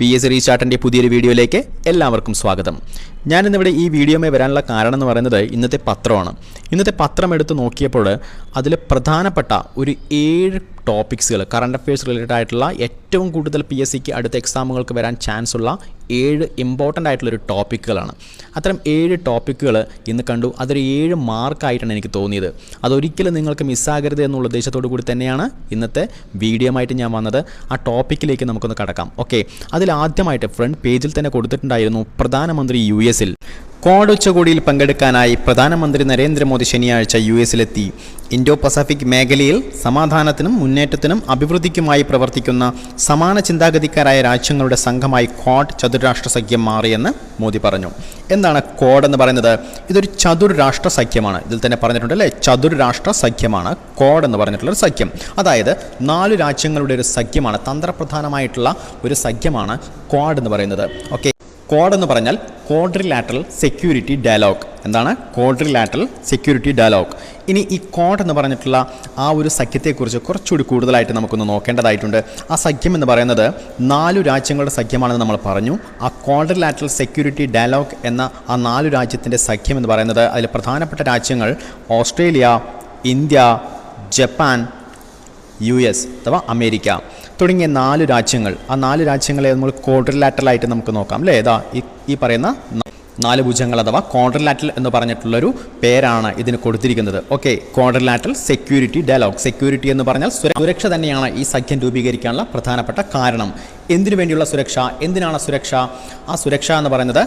P S റീസ്റ്റാർട്ടിന്റെ പുതിയൊരു വീഡിയോയിലേക്ക് എല്ലാവർക്കും സ്വാഗതം. ഞാനിന്നിവിടെ ഈ വീഡിയോമേ വരാനുള്ള കാരണം എന്ന് പറയുന്നത് ഇന്നത്തെ പത്രമാണ്. ഇന്നത്തെ പത്രം എടുത്ത് നോക്കിയപ്പോൾ അതിൽ പ്രധാനപ്പെട്ട ഒരു ഏഴ് ടോപ്പിക്സുകൾ കറണ്ട് അഫയേഴ്സ് റിലേറ്റഡ് ആയിട്ടുള്ള ഏറ്റവും കൂടുതൽ പി എസ് സിക്ക് അടുത്ത എക്സാമുകൾക്ക് വരാൻ ചാൻസ് ഉള്ള ഏഴ് ഇമ്പോർട്ടന്റ് ആയിട്ടുള്ള ഒരു ടോപ്പിക്കുകളാണ് അത്തരം ഏഴ് ടോപ്പിക്കുകൾ ഇന്ന് കണ്ടു. അതൊരു ഏഴ് മാർക്കായിട്ടാണ് എനിക്ക് തോന്നിയത്. അതൊരിക്കലും നിങ്ങൾക്ക് മിസ്സാകരുത് എന്നുള്ള ഉദ്ദേശത്തോടു കൂടി തന്നെയാണ് ഇന്നത്തെ വീഡിയോ ആയിട്ട് ഞാൻ വന്നത്. ആ ടോപ്പിക്കിലേക്ക് നമുക്കൊന്ന് കടക്കാം. ഓക്കെ അതിൽ ആദ്യമായിട്ട് ഫ്രണ്ട് പേജിൽ തന്നെ കൊടുത്തിട്ടുണ്ടായിരുന്നു പ്രധാനമന്ത്രി യു എസിൽ. ക്വാഡ് ഉച്ചകോടിയിൽ പങ്കെടുക്കാനായി പ്രധാനമന്ത്രി നരേന്ദ്രമോദി ശനിയാഴ്ച യു എസിലെത്തി ഇൻഡോ പസഫിക് മേഖലയിൽ സമാധാനത്തിനും മുന്നേറ്റത്തിനും അഭിവൃദ്ധിക്കുമായി പ്രവർത്തിക്കുന്ന സമാന ചിന്താഗതിക്കാരായ രാജ്യങ്ങളുടെ സംഘമായി ക്വാഡ് ചതുരാഷ്ട്ര സഖ്യം മാറിയെന്ന് മോദി പറഞ്ഞു. എന്താണ് ക്വാഡ് എന്ന് പറയുന്നത്? ഇതൊരു ചതുർരാഷ്ട്ര സഖ്യമാണ് ഇതിൽ തന്നെ പറഞ്ഞിട്ടുണ്ട് അല്ലേ ചതുർരാഷ്ട്ര സഖ്യമാണ് ക്വാഡ് എന്ന് പറഞ്ഞിട്ടുള്ള ഒരു സഖ്യം. അതായത് നാല് രാജ്യങ്ങളുടെ ഒരു സഖ്യമാണ് തന്ത്രപ്രധാനമായിട്ടുള്ള ഒരു സഖ്യമാണ് ക്വാഡ് എന്ന് പറയുന്നത്. ഓക്കെ. ക്വാഡ് എന്ന് പറഞ്ഞാൽ കോഡ്രിലാറ്ററൽ സെക്യൂരിറ്റി ഡയലോഗ് എന്താണ്? കോഡ്രിലാറ്ററൽ സെക്യൂരിറ്റി ഡയലോഗ് ഇനി ഈ കോഡ് എന്ന് പറഞ്ഞിട്ടുള്ള ആ ഒരു സഖ്യത്തെക്കുറിച്ച് കുറച്ചുകൂടി കൂടുതലായിട്ട് നമുക്കൊന്ന് നോക്കേണ്ടതായിട്ടുണ്ട്. ആ സഖ്യം എന്ന് പറയുന്നത് നാലു രാജ്യങ്ങളുടെ സഖ്യമാണെന്ന് നമ്മൾ പറഞ്ഞു. ആ കോഡ്രിലാറ്ററൽ സെക്യൂരിറ്റി ഡയലോഗ് എന്ന ആ നാലു രാജ്യത്തിന്റെ സഖ്യം എന്ന് പറയുന്നത് അതിൽ പ്രധാനപ്പെട്ട രാജ്യങ്ങൾ Australia India Japan U S അഥവാ അമേരിക്ക. തുടങ്ങിയ നാല് രാജ്യങ്ങൾ. ആ നാല് രാജ്യങ്ങളെ നമ്മൾ ക്വാഡ്രിലാറ്ററലായിട്ട് നമുക്ക് നോക്കാം അല്ലേ? ഏതാ ഈ പറയുന്ന നാല് ഭുജങ്ങൾ അഥവാ ക്വാഡ്രിലാറ്ററൽ എന്ന് പറഞ്ഞിട്ടുള്ളൊരു പേരാണ് ഇതിന് കൊടുത്തിരിക്കുന്നത്. Okay quadrilateral security dialogue security എന്ന് പറഞ്ഞാൽ സുരക്ഷ തന്നെയാണ് ഈ സഖ്യം രൂപീകരിക്കാനുള്ള പ്രധാനപ്പെട്ട കാരണം. എന്തിനു വേണ്ടിയുള്ള സുരക്ഷ? എന്തിനാണ് സുരക്ഷ? ആ സുരക്ഷ എന്ന് പറയുന്നത്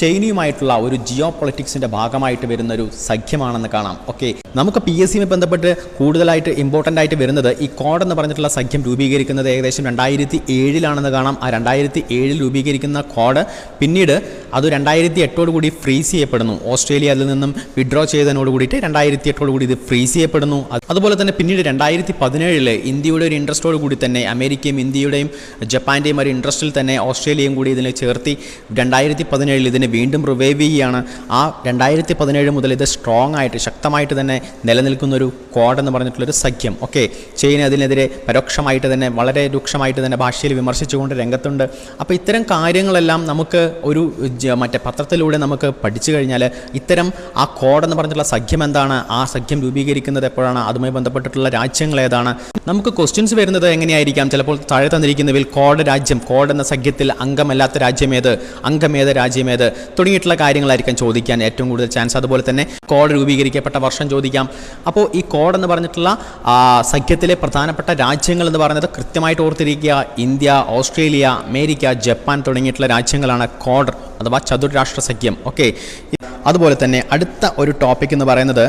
ചൈനയുമായിട്ടുള്ള ഒരു ജിയോ പൊളിറ്റിക്സിന്റെ ഭാഗമായിട്ട് വരുന്ന ഒരു സഖ്യമാണെന്ന് കാണാം. ഓക്കെ നമുക്ക് പി എസ് സിയുമായി ബന്ധപ്പെട്ട് കൂടുതലായിട്ട് ഇമ്പോർട്ടന്റ് ആയിട്ട് വരുന്നത് ഈ കോഡ് എന്ന് പറഞ്ഞിട്ടുള്ള സഖ്യം രൂപീകരിക്കുന്നത് ഏകദേശം രണ്ടായിരത്തി ഏഴിലാണെന്ന് കാണാം. ആ രണ്ടായിരത്തി ഏഴിൽ രൂപീകരിക്കുന്ന കോഡ് പിന്നീട് അത് രണ്ടായിരത്തി എട്ടോട് കൂടി ഫ്രീസ് ചെയ്യപ്പെടുന്നു. ഓസ്ട്രേലിയ അതിൽ നിന്നും വിഡ്രോ ചെയ്തതിനോട് കൂടിയിട്ട് രണ്ടായിരത്തി എട്ടോട് കൂടി ഇത് ഫ്രീസ് ചെയ്യപ്പെടുന്നു. അതുപോലെ തന്നെ പിന്നീട് രണ്ടായിരത്തി പതിനേഴിൽ ഇന്ത്യയുടെ ഒരു ഇൻട്രസ്റ്റോട് കൂടി തന്നെ അമേരിക്കയും ഇന്ത്യയുടെയും ജപ്പാന്റെയും ഒരു ഇൻട്രസ്റ്റിൽ തന്നെ ഓസ്ട്രേലിയയും കൂടി ഇതിനെ ചേർത്തി രണ്ടായിരത്തി പതിനേഴിൽ ഇതിനെ വീണ്ടും റിവൈവ് ചെയ്യുകയാണ്. ആ രണ്ടായിരത്തി പതിനേഴ് മുതൽ ഇത് സ്ട്രോങ് ആയിട്ട് ശക്തമായിട്ട് തന്നെ നിലനിൽക്കുന്ന ഒരു കോഡെന്ന് പറഞ്ഞിട്ടുള്ളൊരു സഖ്യം. ഓക്കെ ചൈന അതിനെതിരെ പരോക്ഷമായിട്ട് തന്നെ വളരെ രൂക്ഷമായിട്ട് തന്നെ ഭാഷയിൽ വിമർശിച്ചുകൊണ്ട് രംഗത്തുണ്ട്. അപ്പോൾ ഇത്തരം കാര്യങ്ങളെല്ലാം നമുക്ക് ഒരു മറ്റേ പത്രത്തിലൂടെ നമുക്ക് പഠിച്ചു കഴിഞ്ഞാൽ ഇത്തരം ആ കോഡെന്ന് പറഞ്ഞിട്ടുള്ള സഖ്യം എന്താണ്? ആ സഖ്യം രൂപീകരിക്കുന്നത് എപ്പോഴാണ്? അതുമായി ബന്ധപ്പെട്ടിട്ടുള്ള രാജ്യങ്ങൾ ഏതാണ്? നമുക്ക് ക്വസ്റ്റ്യൻസ് വരുന്നത് എങ്ങനെയായിരിക്കാം? ചിലപ്പോൾ താഴെ തന്നിരിക്കുന്നവയിൽ കോഡ് രാജ്യം കോഡ് എന്ന സഖ്യത്തിൽ അംഗമല്ലാത്ത രാജ്യമേത് അംഗമേത് രാജ്യമേത് തുടങ്ങിയിട്ടുള്ള കാര്യങ്ങളായിരിക്കാം ചോദിക്കാൻ ഏറ്റവും കൂടുതൽ ചാൻസ് അതുപോലെ തന്നെ കോഡ് രൂപീകരിക്കപ്പെട്ട വർഷം ചോദിക്കാം. അപ്പോൾ ഈ കോഡ് എന്ന് പറഞ്ഞിട്ടുള്ള സഖ്യത്തിലെ പ്രധാനപ്പെട്ട രാജ്യങ്ങൾ എന്ന് പറയുന്നത് കൃത്യമായിട്ട് ഓർത്തിരിക്കുക. ഇന്ത്യ ഓസ്ട്രേലിയ അമേരിക്ക ജപ്പാൻ തുടങ്ങിയിട്ടുള്ള രാജ്യങ്ങളാണ് കോഡർ അഥവാ ചതുർരാഷ്ട്ര സഖ്യം. ഓക്കെ? അതുപോലെ തന്നെ അടുത്ത ഒരു ടോപ്പിക് എന്ന് പറയുന്നത്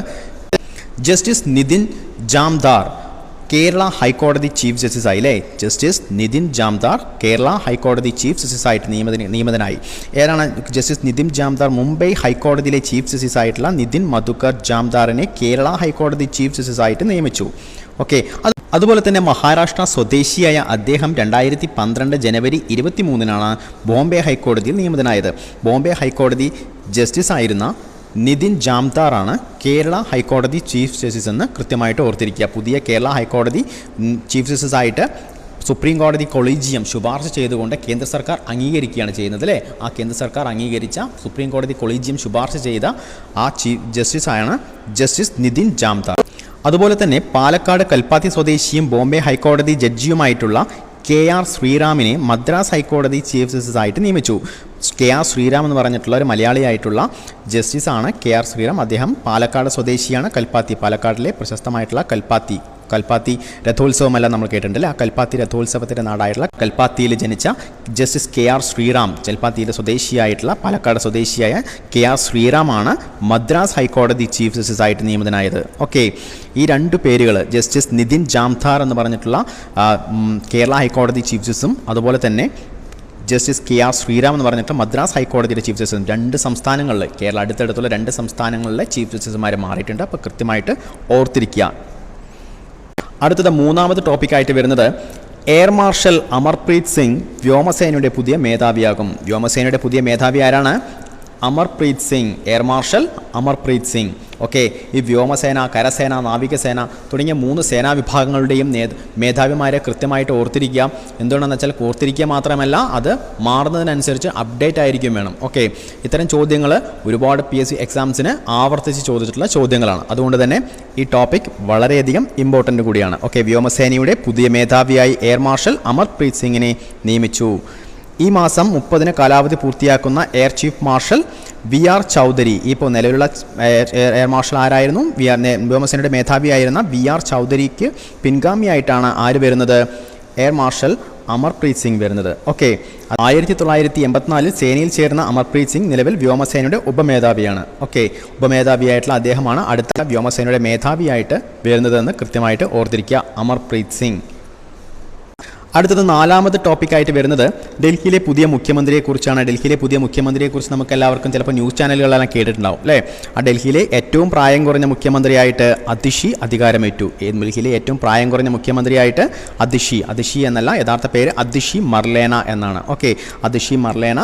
ജസ്റ്റിസ് നിതിൻ ജാംദാർ. കേരള ഹൈക്കോടതി ചീഫ് ജസ്റ്റിസായില്ലേ? ജസ്റ്റിസ് നിതിൻ ജാംദാർ കേരള ഹൈക്കോടതി ചീഫ് ജസ്റ്റിസായിട്ട് നിയമന നിയമിതനായി. ഏതാണ് ജസ്റ്റിസ് നിതിൻ ജാംദാർ മുംബൈ ഹൈക്കോടതിയിലെ ചീഫ് ജസ്റ്റിസ് ആയിട്ടുള്ള നിതിൻ മധുക്കർ ജാംദാറിനെ കേരള ഹൈക്കോടതി ചീഫ് ജസ്റ്റിസ് ആയിട്ട് നിയമിച്ചു. ഓക്കെ അത് അതുപോലെ തന്നെ മഹാരാഷ്ട്ര സ്വദേശിയായ അദ്ദേഹം രണ്ടായിരത്തി പന്ത്രണ്ട് ജനുവരി ഇരുപത്തി മൂന്നിനാണ് ബോംബെ ഹൈക്കോടതിയിൽ നിയമിതനായത്. ബോംബെ ഹൈക്കോടതി ജസ്റ്റിസ് ആയിരുന്ന നിതിൻ ജാംതാറാണ് കേരള ഹൈക്കോടതി ചീഫ് ജസ്റ്റിസ് എന്ന് കൃത്യമായിട്ട് ഓർത്തിരിക്കുക. പുതിയ കേരള ഹൈക്കോടതി ചീഫ് ജസ്റ്റിസ് ആയിട്ട് സുപ്രീം കോടതി കൊളീജിയം ശുപാർശ ചെയ്തുകൊണ്ട് കേന്ദ്ര സർക്കാർ അംഗീകരിക്കുകയാണ് ചെയ്യുന്നത് അല്ലേ? ആ കേന്ദ്ര സർക്കാർ അംഗീകരിച്ച സുപ്രീം കോടതി കൊളീജിയം ശുപാർശ ചെയ്ത ആ ചീഫ് ജസ്റ്റിസാണ് ജസ്റ്റിസ് നിതിൻ ജാംതാർ. അതുപോലെ തന്നെ പാലക്കാട് കൽപ്പാത്തി സ്വദേശിയും ബോംബെ ഹൈക്കോടതി ജഡ്ജിയുമായിട്ടുള്ള കെ ആർ ശ്രീറാമിനെ മദ്രാസ് ഹൈക്കോടതി ചീഫ് ജസ്റ്റിസ് ആയിട്ട് നിയമിച്ചു. കെ ആർ ശ്രീറാം എന്ന് പറഞ്ഞിട്ടുള്ള ഒരു മലയാളിയായിട്ടുള്ള ജസ്റ്റിസാണ് കെ ആർ ശ്രീറാം അദ്ദേഹം പാലക്കാട് സ്വദേശിയാണ്. കൽപ്പാത്തി പാലക്കാടിലെ പ്രശസ്തമായിട്ടുള്ള കൽപ്പാത്തി. കൽപ്പാത്തി രഥോത്സവമല്ല നമ്മൾ കേട്ടിട്ടുണ്ടല്ലേ ആ കൽപ്പാത്തി രഥോത്സവത്തിന്റെ നാടായിട്ടുള്ള കൽപ്പാത്തിയിൽ ജനിച്ച ജസ്റ്റിസ് കെ ആർ ശ്രീറാം കൽപ്പാത്തിയിലെ സ്വദേശിയായിട്ടുള്ള പാലക്കാട് സ്വദേശിയായ കെ ആർ ശ്രീറാമാണ് മദ്രാസ് ഹൈക്കോടതി ചീഫ് ജസ്റ്റിസ് ആയിട്ട് നിയമിതനായത്. ഓക്കെ ഈ രണ്ട് പേരുകൾ ജസ്റ്റിസ് നിതിൻ ജാംധാർ എന്ന് പറഞ്ഞിട്ടുള്ള കേരള ഹൈക്കോടതി ചീഫ് ജസ്റ്റിസും അതുപോലെ തന്നെ ജസ്റ്റിസ് കെ ആർ ശ്രീറാം എന്ന് പറഞ്ഞിട്ട് മദ്രാസ് ഹൈക്കോടതിയുടെ ചീഫ് ജസ്റ്റിസും രണ്ട് സംസ്ഥാനങ്ങളിൽ കേരള അടുത്തടുത്തുള്ള രണ്ട് സംസ്ഥാനങ്ങളിലെ ചീഫ് ജസ്റ്റിസുമാർ മാറിയിട്ടുണ്ട്. അപ്പോൾ കൃത്യമായിട്ട് ഓർത്തിരിക്കുക. അടുത്തത് മൂന്നാമത് ടോപ്പിക്കായിട്ട് വരുന്നത് എയർ മാർഷൽ അമർപ്രീത് സിംഗ് വ്യോമസേനയുടെ പുതിയ മേധാവിയാകും. വ്യോമസേനയുടെ പുതിയ മേധാവി ആരാണ്? Amarpreet Singh air marshal Amarpreet Singh. Okay ഈ വ്യോമസേന കരസേന നാവികസേന തുടങ്ങിയ മൂന്ന് സേനാ വിഭാഗങ്ങളുടെയും നേ മേധാവിമാരെ കൃത്യമായിട്ട് ഓർത്തിരിക്കുക. എന്തുകൊണ്ടെന്ന് വെച്ചാൽ ഓർത്തിരിക്കുക മാത്രമല്ല അത് മാറുന്നതിനനുസരിച്ച് അപ്ഡേറ്റ് ആയിരിക്കും വേണം. ഓക്കെ ഇത്തരം ചോദ്യങ്ങൾ ഒരുപാട് പി എസ് സി എക്സാംസിന് ആവർത്തിച്ച് ചോദിച്ചിട്ടുള്ള ചോദ്യങ്ങളാണ്. അതുകൊണ്ട് തന്നെ ഈ ടോപ്പിക് വളരെയധികം ഇമ്പോർട്ടന്റ് കൂടിയാണ്. ഓക്കെ വ്യോമസേനയുടെ പുതിയ മേധാവിയായി എയർ മാർഷൽ അമർപ്രീത് സിംഗിനെ നിയമിച്ചു. ഈ മാസം മുപ്പതിന് കാലാവധി പൂർത്തിയാക്കുന്ന air chief marshal V R Chaudhari. ഇപ്പോൾ നിലവിലുള്ള എയർ മാർഷൽ ആരായിരുന്നു? വി ആർ വ്യോമസേനയുടെ മേധാവിയായിരുന്ന വി ആർ ചൗധരിക്ക് പിൻഗാമിയായിട്ടാണ് ആര് വരുന്നത്? എയർ മാർഷൽ അമർപ്രീത് സിംഗ് വരുന്നത്. ഓക്കെ ആയിരത്തി തൊള്ളായിരത്തി എൺപത്തിനാലിൽ സേനയിൽ ചേർന്ന അമർപ്രീത് സിംഗ് നിലവിൽ വ്യോമസേനയുടെ ഉപമേധാവിയാണ്. ഓക്കെ ഉപമേധാവിയായിട്ടുള്ള അദ്ദേഹമാണ് അടുത്ത വ്യോമസേനയുടെ മേധാവിയായിട്ട് വരുന്നതെന്ന് കൃത്യമായിട്ട് ഓർത്തിരിക്കുക. അമർപ്രീത് സിംഗ്. അടുത്തത് നാലാമത് ടോപ്പിക്കായിട്ട് വരുന്നത് ഡൽഹിയിലെ പുതിയ മുഖ്യമന്ത്രിയെക്കുറിച്ചാണ്. ഡൽഹിയിലെ പുതിയ മുഖ്യമന്ത്രിയെക്കുറിച്ച് നമുക്ക് എല്ലാവർക്കും ചിലപ്പോൾ ന്യൂസ് ചാനലുകളെല്ലാം കേട്ടിട്ടുണ്ടാവും അല്ലേ? ആ ഡൽഹിയിലെ ഏറ്റവും പ്രായം കുറഞ്ഞ മുഖ്യമന്ത്രിയായിട്ട് അതിഷി അധികാരമേറ്റു. ഡൽഹിയിലെ ഏറ്റവും പ്രായം കുറഞ്ഞ മുഖ്യമന്ത്രിയായിട്ട് അതിഷി അതിഷി എന്നല്ല യഥാർത്ഥ പേര് അതിഷി മർലേന എന്നാണ്. ഓക്കെ അതിഷി മർലേന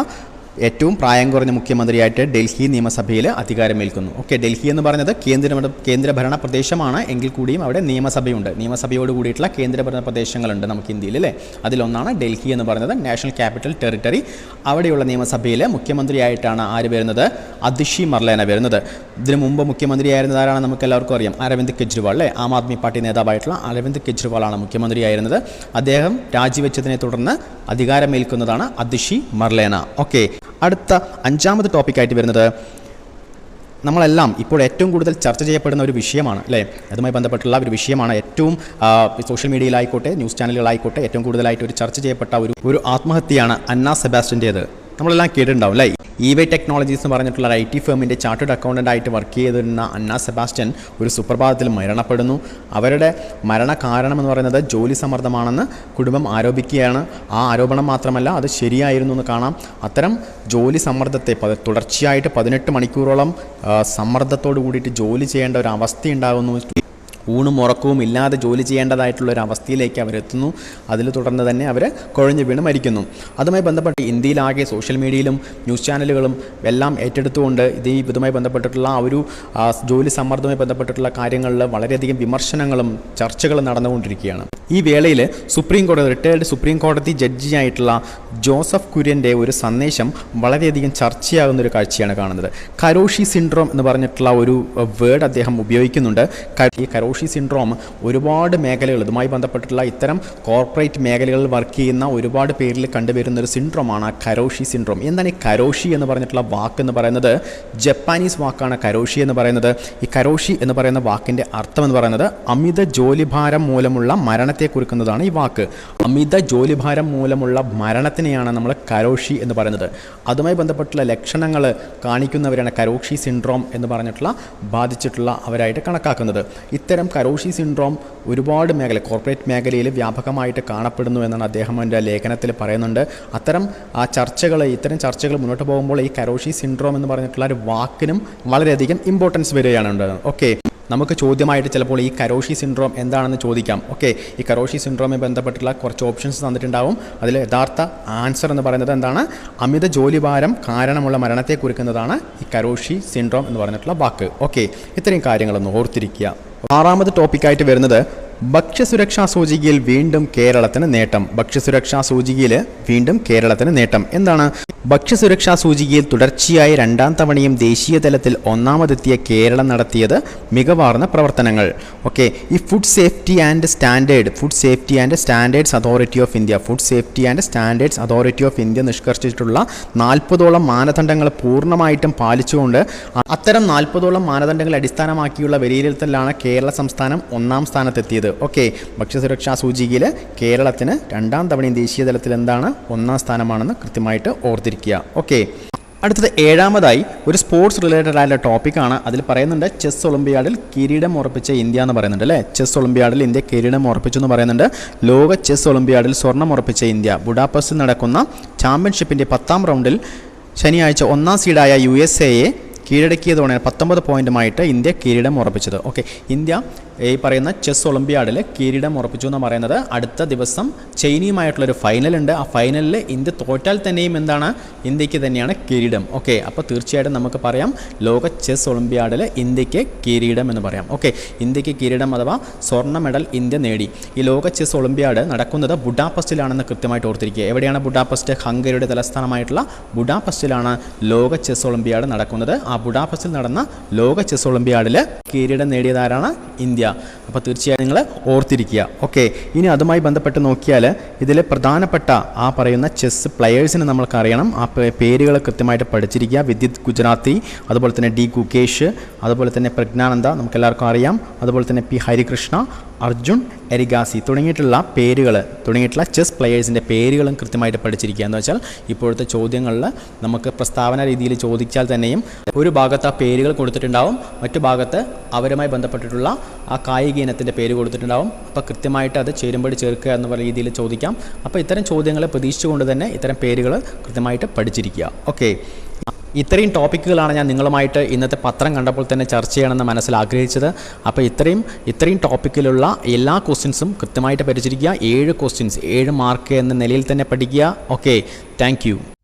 ഏറ്റവും പ്രായം കുറഞ്ഞ മുഖ്യമന്ത്രിയായിട്ട് ഡൽഹി നിയമസഭയിൽ അധികാരമേൽക്കുന്നു. ഓക്കെ ഡൽഹി എന്ന് പറഞ്ഞത് കേന്ദ്ര കേന്ദ്രഭരണ പ്രദേശമാണ്. എങ്കിൽ കൂടിയും അവിടെ നിയമസഭയുണ്ട്. നിയമസഭയോട് കൂടിയിട്ടുള്ള കേന്ദ്രഭരണ പ്രദേശങ്ങളുണ്ട് നമുക്ക് ഇന്ത്യയിൽ അല്ലേ? അതിലൊന്നാണ് ഡൽഹി എന്ന് പറയുന്നത്. National capital territory. അവിടെയുള്ള നിയമസഭയിൽ മുഖ്യമന്ത്രിയായിട്ടാണ് ആര് വരുന്നത്? അതിഷി മർലേന വരുന്നത്. ഇതിനു മുമ്പ് മുഖ്യമന്ത്രിയായിരുന്നത് ആരാണ് നമുക്ക് എല്ലാവർക്കും അറിയാം. അരവിന്ദ് കെജ്രിവാൾ അല്ലേ? ആം ആദ്മി പാർട്ടി നേതാവായിട്ടുള്ള അരവിന്ദ് കെജ്രിവാളാണ് മുഖ്യമന്ത്രിയായിരുന്നത്. അദ്ദേഹം രാജിവെച്ചതിനെ തുടർന്ന് അധികാരമേൽക്കുന്നതാണ് അതിഷി മർലേന. ഓക്കെ. അടുത്ത അഞ്ചാമത് ടോപ്പിക്കായിട്ട് വരുന്നത് നമ്മളെല്ലാം ഇപ്പോൾ ഏറ്റവും കൂടുതൽ ചർച്ച ചെയ്യപ്പെടുന്ന ഒരു വിഷയമാണ് അല്ലേ? അതുമായി ബന്ധപ്പെട്ടുള്ള ഒരു വിഷയമാണ് ഏറ്റവും സോഷ്യൽ മീഡിയയിലായിക്കോട്ടെ ന്യൂസ് ചാനലുകളായിക്കോട്ടെ ഏറ്റവും കൂടുതലായിട്ട് ഒരു ചർച്ച ചെയ്യപ്പെട്ട ഒരു ഒരു ആത്മഹത്യയാണ് അന്ന സെബാസ്റ്റിന്റേത് നമ്മളെല്ലാം കേട്ടിട്ടുണ്ടാവും അല്ലേ? വൈ ടെക്നോളജീസ് എന്ന് പറഞ്ഞിട്ടുള്ള ഐ ടി ഫേമിന്റെ ചാർട്ടേഡ് അക്കൗണ്ടന്റ് ആയിട്ട് വർക്ക് ചെയ്തിരുന്ന അന്ന സെബാസ്റ്റ്യൻ ഒരു സുപ്രഭാതത്തിൽ മരണപ്പെടുന്നു. അവരുടെ മരണ കാരണം എന്ന് പറയുന്നത് ജോലി സമ്മർദ്ദമാണെന്ന് കുടുംബം ആരോപിക്കുകയാണ്. ആ ആരോപണം മാത്രമല്ല അത് ശരിയായിരുന്നു എന്ന് കാണാം. അത്തരം ജോലി സമ്മർദ്ദത്തെ തുടർച്ചയായിട്ട് പതിനെട്ട് മണിക്കൂറോളം സമ്മർദ്ദത്തോട് കൂടിയിട്ട് ജോലി ചെയ്യേണ്ട ഒരു അവസ്ഥ ഉണ്ടാകുന്നു ഊണും ഉറക്കവും ഇല്ലാതെ ജോലി ചെയ്യേണ്ടതായിട്ടുള്ള ഒരു അവസ്ഥയിലേക്ക് അവരെത്തുന്നു അതിൽ തുടർന്ന് തന്നെ അവർ കുഴഞ്ഞു വീണ് മരിക്കുന്നു. അതുമായി ബന്ധപ്പെട്ട് ഇന്ത്യയിലാകെ സോഷ്യൽ മീഡിയയിലും ന്യൂസ് ചാനലുകളും എല്ലാം ഏറ്റെടുത്തുകൊണ്ട് ഇത് ഇതുമായി ബന്ധപ്പെട്ടിട്ടുള്ള ആ ഒരു ജോലി സമ്മർദ്ദവുമായി ബന്ധപ്പെട്ടിട്ടുള്ള കാര്യങ്ങളിൽ വളരെയധികം വിമർശനങ്ങളും ചർച്ചകളും നടന്നുകൊണ്ടിരിക്കുകയാണ്. ഈ വേളയിൽ സുപ്രീം കോടതി റിട്ടയർഡ് സുപ്രീം കോടതി ജഡ്ജിയായിട്ടുള്ള ജോസഫ് കുര്യന്റെ ഒരു സന്ദേശം വളരെയധികം ചർച്ചയാകുന്ന ഒരു കാഴ്ചയാണ് കാണുന്നത്. കരോഷി സിൻഡ്രോം എന്ന് പറഞ്ഞിട്ടുള്ള ഒരു വേർഡ് അദ്ദേഹം ഉപയോഗിക്കുന്നുണ്ട്. ഈ കരോഷി സിൻഡ്രോം ഒരുപാട് മേഖലകൾ ഇതുമായി ബന്ധപ്പെട്ടിട്ടുള്ള ഇത്തരം കോർപ്പറേറ്റ് മേഖലകളിൽ വർക്ക് ചെയ്യുന്ന ഒരുപാട് പേരിൽ കണ്ടുവരുന്ന ഒരു സിൻഡ്രോമാണ് കരോഷി സിൻഡ്രോം. എന്താണ് ഈ കരോഷി എന്ന് പറഞ്ഞിട്ടുള്ള വാക്ക് എന്ന് പറയുന്നത്? ജപ്പാനീസ് വാക്കാണ് കരോഷി എന്ന് പറയുന്നത്. ഈ കരോഷി എന്ന് പറയുന്ന വാക്കിന്റെ അർത്ഥം എന്ന് പറയുന്നത് അമിത ജോലിഭാരം മൂലമുള്ള മരണത്തെ കുറിക്കുന്നതാണ് ഈ വാക്ക്. അമിത ജോലിഭാരം മൂലമുള്ള മരണത്തിനെയാണ് നമ്മൾ കരോഷി എന്ന് പറയുന്നത്. അതുമായി ബന്ധപ്പെട്ടുള്ള ലക്ഷണങ്ങൾ കാണിക്കുന്നവരാണ് കരോഷി സിൻഡ്രോം എന്ന് പറഞ്ഞിട്ടുള്ള ബാധിച്ചിട്ടുള്ള അവരായിട്ട് കണക്കാക്കുന്നത്. ഇത്തരം കരോഷി സിൻഡ്രോം ഒരുപാട് മേഖല കോർപ്പറേറ്റ് മേഖലയിൽ വ്യാപകമായിട്ട് കാണപ്പെടുന്നു എന്നാണ് അദ്ദേഹം എന്റെ ലേഖനത്തിൽ പറയുന്നുണ്ട്. അത്തരം ആ ചർച്ചകൾ ഇത്തരം ചർച്ചകൾ മുന്നോട്ട് പോകുമ്പോൾ ഈ കരോഷി സിൻഡ്രോം എന്ന് പറഞ്ഞിട്ടുള്ള ഒരു വാക്കിനും വളരെയധികം ഇമ്പോർട്ടൻസ് വരികയാണ് ഉണ്ടാകുന്നത്. ഓക്കെ നമുക്ക് ചോദ്യമായിട്ട് ചിലപ്പോൾ ഈ കരോഷി സിൻഡ്രോം എന്താണെന്ന് ചോദിക്കാം. ഓക്കെ ഈ കരോഷി സിൻഡ്രോമെ ബന്ധപ്പെട്ടുള്ള കുറച്ച് ഓപ്ഷൻസ് തന്നിട്ടുണ്ടാവും. അതിൽ യഥാർത്ഥ ആൻസർ എന്ന് പറയുന്നത് എന്താണ്? അമിത ജോലിഭാരം കാരണമുള്ള മരണത്തെ കുറിക്കുന്നതാണ് ഈ കരോഷി സിൻഡ്രോം എന്ന് പറഞ്ഞിട്ടുള്ള വാക്ക്. ഓക്കെ ഇത്രയും കാര്യങ്ങളൊന്ന് ഓർത്തിരിക്കുക. ആറാമത് ടോപ്പിക്കായിട്ട് വരുന്നത് ഭക്ഷ്യസുരക്ഷാ സൂചികയിൽ വീണ്ടും കേരളത്തിന് നേട്ടം. ഭക്ഷ്യസുരക്ഷാ സൂചികയിൽ വീണ്ടും കേരളത്തിന് നേട്ടം. എന്താണ്? ഭക്ഷ്യസുരക്ഷാ സൂചികയിൽ തുടർച്ചയായി രണ്ടാം തവണയും ദേശീയ തലത്തിൽ ഒന്നാമതെത്തിയ കേരളം നടത്തിയത് മികവാർന്ന പ്രവർത്തനങ്ങൾ. ഓക്കെ ഈ food safety and standard food safety and standards authority of India food safety and standards authority of India നിഷ്കർഷിച്ചിട്ടുള്ള നാൽപ്പതോളം മാനദണ്ഡങ്ങൾ പൂർണമായിട്ടും പാലിച്ചുകൊണ്ട് അത്തരം നാൽപ്പതോളം മാനദണ്ഡങ്ങൾ അടിസ്ഥാനമാക്കിയുള്ള വിലയിരുത്തലാണ് കേരള സംസ്ഥാനം ഒന്നാം സ്ഥാനത്തെത്തിയത്. ഓക്കെ ഭക്ഷ്യസുരക്ഷാ സൂചികയിൽ കേരളത്തിന് രണ്ടാം തവണയും ദേശീയ തലത്തിൽ എന്താണ് ഒന്നാം സ്ഥാനമാണെന്ന് കൃത്യമായിട്ട് ഓർത്തിരിക്കുക ഓക്കെ അടുത്തത് ഏഴാമതായി ഒരു സ്പോർട്സ് റിലേറ്റഡ് ആയിട്ടുള്ള ടോപ്പിക്കാണ് അതിൽ പറയുന്നുണ്ട് ചെസ് ഒളിമ്പിയാഡിൽ കിരീടം ഉറപ്പിച്ച ഇന്ത്യ എന്ന് പറയുന്നുണ്ട് അല്ലേ? ചെസ് ഒളിമ്പിയാഡിൽ ഇന്ത്യ കിരീടം ഉറപ്പിച്ചു എന്ന് പറയുന്നുണ്ട്. ലോക ചെസ് ഒളിമ്പിയാഡിൽ സ്വർണം ഉറപ്പിച്ച ഇന്ത്യ. ബുഡാപസ്റ്റിൽ നടക്കുന്ന ചാമ്പ്യൻഷിപ്പിന്റെ പത്താം റൗണ്ടിൽ ശനിയാഴ്ച ഒന്നാം സീഡായ യു എസ് എയെ കീഴടക്കിയതോടെ പത്തൊമ്പത് പോയിന്റുമായിട്ട് ഇന്ത്യ കിരീടം ഉറപ്പിച്ചത്. ഓക്കെ ഇന്ത്യ ഈ പറയുന്ന ചെസ് ഒളിമ്പ്യാഡിൽ കിരീടം ഉറപ്പിച്ചു എന്ന് പറയുന്നത്. അടുത്ത ദിവസം ചൈനയുമായിട്ടുള്ളൊരു ഫൈനലുണ്ട് ആ ഫൈനലിൽ ഇന്ത്യ തോറ്റാൽ തന്നെയും എന്താണ്? ഇന്ത്യയ്ക്ക് തന്നെയാണ് കിരീടം. ഓക്കെ അപ്പോൾ തീർച്ചയായിട്ടും നമുക്ക് പറയാം. ലോക ചെസ് ഒളിമ്പ്യാഡിൽ ഇന്ത്യയ്ക്ക് കിരീടം എന്ന് പറയാം. ഓക്കെ ഇന്ത്യയ്ക്ക് കിരീടം അഥവാ സ്വർണ മെഡൽ ഇന്ത്യ നേടി. ഈ ലോക ചെസ് ഒളിമ്പ്യാഡ് നടക്കുന്നത് ബുഡാപസ്റ്റിലാണെന്ന് കൃത്യമായിട്ട് ഓർത്തിരിക്കുക. എവിടെയാണ് ബുഡാപസ്റ്റ്? ഹംഗറിയുടെ തലസ്ഥാനമായിട്ടുള്ള ബുഡാപസ്റ്റിലാണ് ലോക ചെസ് ഒളിമ്പ്യാഡ് നടക്കുന്നത്. ആ ബുഡാപസ്റ്റിൽ നടന്ന ലോക ചെസ് ഒളിമ്പ്യാഡിൽ കിരീടം നേടിയതാരാണ്? ഇന്ത്യ. Aleluya. അപ്പോൾ തീർച്ചയായും നിങ്ങൾ ഓർത്തിരിക്കുക. ഓക്കെ ഇനി അതുമായി ബന്ധപ്പെട്ട് നോക്കിയാൽ ഇതിലെ പ്രധാനപ്പെട്ട ആ പറയുന്ന ചെസ് പ്ലെയേഴ്സിനെ നമ്മൾക്ക് അറിയണം ആ പേരുകൾ കൃത്യമായിട്ട് പഠിച്ചിരിക്കുക. വിദ്യുത് ഗുജറാത്തി അതുപോലെ തന്നെ ഡി ഗുകേഷ് അതുപോലെ തന്നെ പ്രജ്ഞാനന്ദ നമുക്ക് എല്ലാവർക്കും അറിയാം. അതുപോലെ തന്നെ പി ഹരികൃഷ്ണ അർജുൻ എരിഗാസി തുടങ്ങിയിട്ടുള്ള പേരുകൾ തുടങ്ങിയിട്ടുള്ള ചെസ് പ്ലെയേഴ്സിന്റെ പേരുകളും കൃത്യമായിട്ട് പഠിച്ചിരിക്കുക. എന്ന് വെച്ചാൽ ഇപ്പോഴത്തെ ചോദ്യങ്ങളിൽ നമുക്ക് പ്രസ്താവന രീതിയിൽ ചോദിച്ചാൽ തന്നെയും ഒരു ഭാഗത്ത് ആ പേരുകൾ കൊടുത്തിട്ടുണ്ടാവും. മറ്റു ഭാഗത്ത് അവരുമായി ബന്ധപ്പെട്ടിട്ടുള്ള ആ കായിക ഇനത്തിന്റെ പേര് കൊടുത്തിട്ടുണ്ടാവും. അപ്പോൾ കൃത്യമായിട്ട് അത് ചേരുമ്പോൾ ചേർക്കുക എന്ന രീതിയിൽ ചോദിക്കാം. അപ്പോൾ ഇത്തരം ചോദ്യങ്ങളെ പ്രതീക്ഷിച്ചുകൊണ്ട് തന്നെ ഇത്തരം പേരുകൾ കൃത്യമായിട്ട് പഠിച്ചിരിക്കുക. ഓക്കെ. ഇത്രയും ടോപ്പിക്കുകളാണ് ഞാൻ നിങ്ങളുമായിട്ട് ഇന്നത്തെ പത്രം കണ്ടപ്പോൾ തന്നെ ചർച്ച ചെയ്യണമെന്ന് മനസ്സിൽ ആഗ്രഹിച്ചത്. അപ്പോൾ ഇത്രയും ഇത്രയും ടോപ്പിക്കിലുള്ള എല്ലാ ക്വസ്റ്റ്യൻസും കൃത്യമായിട്ട് പഠിച്ചിരിക്കുക ഏഴ് ക്വസ്റ്റ്യൻസ് ഏഴ് മാർക്ക് എന്ന നിലയിൽ തന്നെ പഠിക്കുക. ഓക്കെ. താങ്ക്